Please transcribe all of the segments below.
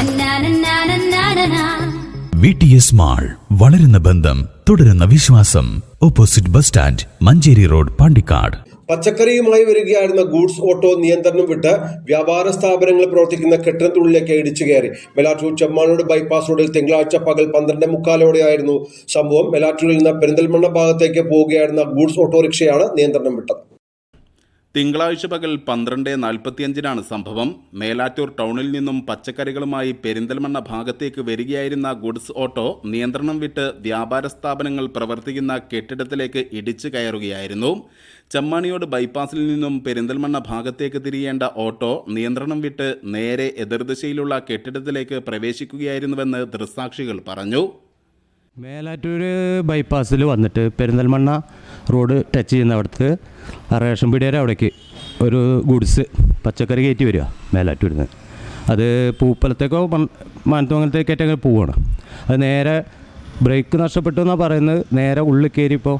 നന്നാനന്നാനന്നാനനാ. V T S mall വളരുന്ന ബന്ധം തുടരുന്ന വിശ്വാസം. Opposite bus stand Manjeri road Pandikkad. പച്ചക്കറിയുമായി വരികയായിരുന്ന ഗൂഡ്സ് ഓട്ടോ നിയന്ത്രണം വിട്ട് വ്യാപാര സ്ഥാപനങ്ങൾ പ്രവർത്തിക്കുന്ന കെട്ടിടത്തിനുള്ളിലേക്ക് ഇടിച്ചു കയറി. മെലാറ്റൂർ ചെമ്മാനോട് ബൈപ്പാസ് റോഡിൽ തിങ്കളാഴ്ച പകൽ പന്ത്രണ്ട് മുക്കാലോടെയായിരുന്നു. സംഭവം മെലാറ്റൂരിൽ നിന്ന് പെരിന്തൽമണ്ണ ഭാഗത്തേക്ക് പോവുകയായിരുന്ന ഗൂഡ്സ് ഓട്ടോറിക്ഷയാണ് നിയന്ത്രണം വിട്ടത്. തിങ്കളാഴ്ച പകൽ പന്ത്രണ്ട് നാൽപ്പത്തിയഞ്ചിനാണ് സംഭവം. മേലാറ്റൂർ ടൗണിൽ നിന്നും പച്ചക്കറികളുമായി പെരിന്തൽമണ്ണ ഭാഗത്തേക്ക് വരികയായിരുന്ന ഗുഡ്സ് ഓട്ടോ നിയന്ത്രണം വിട്ട് വ്യാപാര സ്ഥാപനങ്ങൾ പ്രവർത്തിക്കുന്ന കെട്ടിടത്തിലേക്ക് ഇടിച്ചു കയറുകയായിരുന്നു. ചെമ്മാണിയോട് ബൈപ്പാസിൽ നിന്നും പെരിന്തൽമണ്ണ ഭാഗത്തേക്ക് തിരിയേണ്ട ഓട്ടോ നിയന്ത്രണം വിട്ട് നേരെ എതിർദിശയിലുള്ള കെട്ടിടത്തിലേക്ക് പ്രവേശിക്കുകയായിരുന്നുവെന്ന് ദൃസാക്ഷികൾ പറഞ്ഞു. മേലാറ്റൂർ ബൈപ്പാസിൽ വന്നിട്ട് പെരിന്തൽമണ്ണ റോഡ് ടച്ച് ചെയ്യുന്ന അവിടുത്തെ റേഷൻ പീടിയുടെ അവിടേക്ക് ഒരു ഗുഡ്സ് പച്ചക്കറി കയറ്റി വരിക മേലാറ്റൂരിൽ നിന്ന് അത് പൂപ്പലത്തേക്കോ മൺ- പോവാണ്. അത് നേരെ ബ്രേക്ക് നഷ്ടപ്പെട്ടു എന്നാണ് പറയുന്നത് നേരെ ഉള്ളിൽ കയറിയപ്പോൾ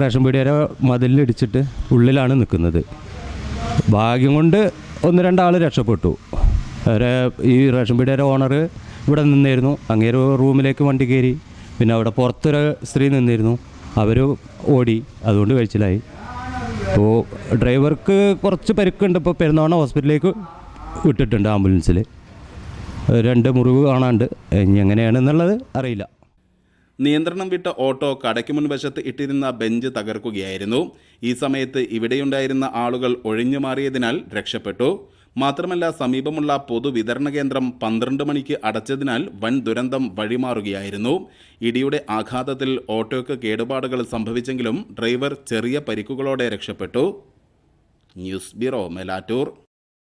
റേഷൻ പീടിയുടെ മതിലിടിച്ചിട്ട് ഉള്ളിലാണ് നിൽക്കുന്നത്. ഭാഗ്യം കൊണ്ട് ഒന്ന് രണ്ടാൾ രക്ഷപ്പെട്ടു. ഈ റേഷൻ പീടിയുടെ ഓണർ ഇവിടെ നിന്നിരുന്നു. അങ്ങേര് റൂമിലേക്ക് വണ്ടി കയറി. പിന്നെ അവിടെ പുറത്തൊരു സ്ത്രീ നിന്നിരുന്നു. അവർ ഓടി. അതുകൊണ്ട് കഴിച്ചിലായി. അപ്പോൾ ഡ്രൈവർക്ക് കുറച്ച് പരിക്കുണ്ട്. ഇപ്പോൾ പെരുന്നാണ ഹോസ്പിറ്റലിലേക്ക് വിട്ടിട്ടുണ്ട് ആംബുലൻസിൽ രണ്ട് മുറിവ് കാണാണ്ട്. ഇനി എങ്ങനെയാണെന്നുള്ളത് അറിയില്ല. നിയന്ത്രണം വിട്ട ഓട്ടോ കടയ്ക്ക് മുൻവശത്ത് ഇട്ടിരുന്ന ബെഞ്ച് തകർക്കുകയായിരുന്നു. ഈ സമയത്ത് ഇവിടെയുണ്ടായിരുന്ന ആളുകൾ ഒഴിഞ്ഞു മാറിയതിനാൽ രക്ഷപ്പെട്ടു. മാത്രമല്ല സമീപമുള്ള പൊതുവിതരണ കേന്ദ്രം പന്ത്രണ്ട് മണിക്ക് അടച്ചതിനാൽ വൻ ദുരന്തം വഴിമാറുകയായിരുന്നു. ഇടിയുടെ ആഘാതത്തിൽ ഓട്ടോയ്ക്ക് കേടുപാടുകൾ സംഭവിച്ചെങ്കിലും ഡ്രൈവർ ചെറിയ പരിക്കുകളോടെ രക്ഷപ്പെട്ടു. News bureau Melattur.